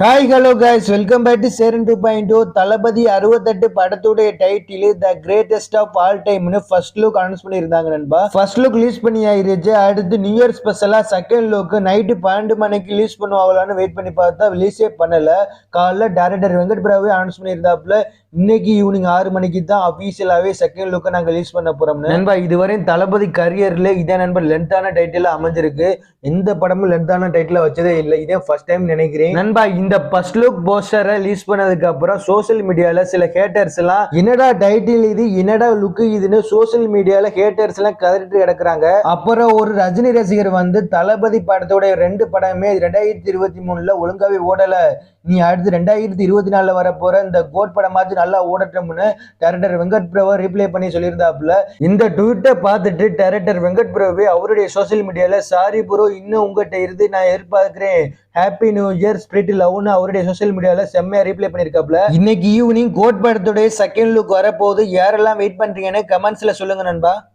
Hi hello guys welcome back to Cheran two point two Thalapathy அறுபத்தெட்டு படத்துடைய title the greatest of all டைம்னு first look announce பண்ணியிருந்தாங்க நண்பா. First look release பண்ணி ஆயிருச்சு அடுத்து நியூ இயர் ஸ்பெஷலாக செகண்ட் லுக் நைட்டு பன்னெண்டு மணிக்கு ரிலீஸ் பண்ணுவாங்களான்னு வெயிட் பண்ணி பார்த்தா ரிலீஸே பண்ணல. காலைல டேரக்டர் வெங்கட் பிரபு அனௌன்ஸ் பண்ணியிருந்தாப்புல. இன்னைக்கு ஈவினிங் ஆறு மணிக்கு தான் அஃபீஷியலாகவே செகண்ட் லுக்கை நாங்கள் ரிலீஸ் பண்ண போறோம். நண்பா இதுவரையும் தளபதி கரியர்ல இதே நண்பர் லென்த்தான டைட்டில் அமைஞ்சிருக்கு. எந்த படமும் லென்த்தான டைட்டில் வச்சதே இல்லை. இதே ஃபர்ஸ்ட் டைம் நினைக்கிறேன். நண்பா இந்த ஃபர்ஸ்ட் லுக் போஸ்டரை ரிலீஸ் பண்ணதுக்கு அப்புறம் சோஷியல் மீடியால சில ஹேட்டர்ஸ் எல்லாம் என்னடா டைட்டில் இது? என்னடா லுக் இதுன்னு சோஷியல் மீடியால ஹேட்டர்ஸ் எல்லாம் கதறிட்டு கிடக்குறாங்க. அப்புறம் ஒரு ரஜினி ரசிகர் வந்து தளபதி படத்தோட ரெண்டு படமே ரெண்டாயிரத்தி இருபத்தி மூணுல ஒழுங்காவே ஓடல. நீ அடுத்து ரெண்டாயிரத்தி இருபத்தி நாலுல வரப்போகிற இந்த கோட் படமாச்சும் நல்லா ஓடட்டும்னு டேரக்டர் வெங்கட் பிரபு ரிப்ளை பண்ணி சொல்லியிருந்தாப்புல. இந்த ட்வீட்டை பார்த்துட்டு டேரக்டர் வெங்கட் பிரபு அவருடைய சோஷியல் மீடியால சாரி ப்ரோ இன்னும் உங்ககிட்ட இருந்து நான் எதிர்பார்க்கிறேன். ஹாப்பி நியூ இயர் ஸ்பிரிட் லவ்னு அவருடைய சோஷியல் மீடியால செம்மையா ரீப்ளே பண்ணிருக்காப்ல இன்னைக்கு ஈவினிங் கோட் படத்துடைய செகண்ட் லுக் வரப்போகுது. யாரெல்லாம் வெயிட் பண்றீங்கன்னு கமெண்ட்ஸ்ல சொல்லுங்க நண்பா.